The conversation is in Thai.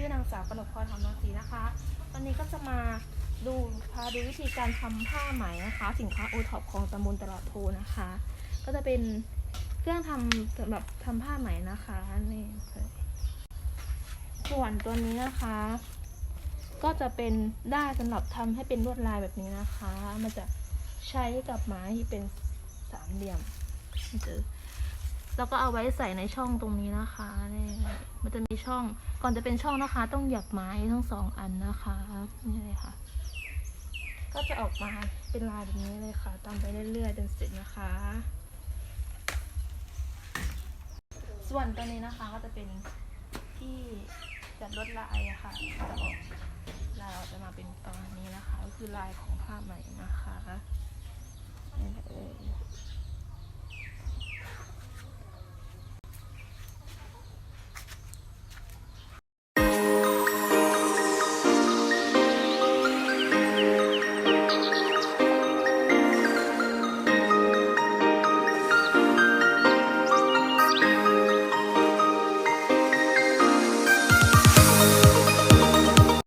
ชื่อนางสาวกนกพรหอมรังสีนะคะวันนี้ก็จะมาดูพาดูวิธีการทำผ้าไหมนะคะ สินค้าโอท็อปของตำบลตลาดโพนะคะ ก็จะเป็นเครื่องทำสำหรับทำผ้าไหมนะคะนี่ส่วนตัวนี้นะคะ ก็จะเป็นได้ายสำหรับทำให้เป็นลวดลายแบบนี้นะคะ มันจะใช้กับไม้ที่เป็นสามเหลี่ยมนี่คือ แล้วก็เอาไว้ใส่ในช่องตรงนี้นะคะนี่มันจะมีช่องก่อนจะเป็นช่องนะคะ ต้องหยักไม้ทั้งสองอันนะคะนี่เลยค่ะ ก็จะออกมาเป็นลายแบบนี้เลยค่ะตามไปเรื่อยๆจนเสร็จนะคะ ส่วนตัวนี้นะคะก็จะเป็นที่จัดลดลายอะค่ะจะออกลายออกจะมาเป็นประมาณนี้นะคะ ก็คือลายของผ้าไหม่นะคะ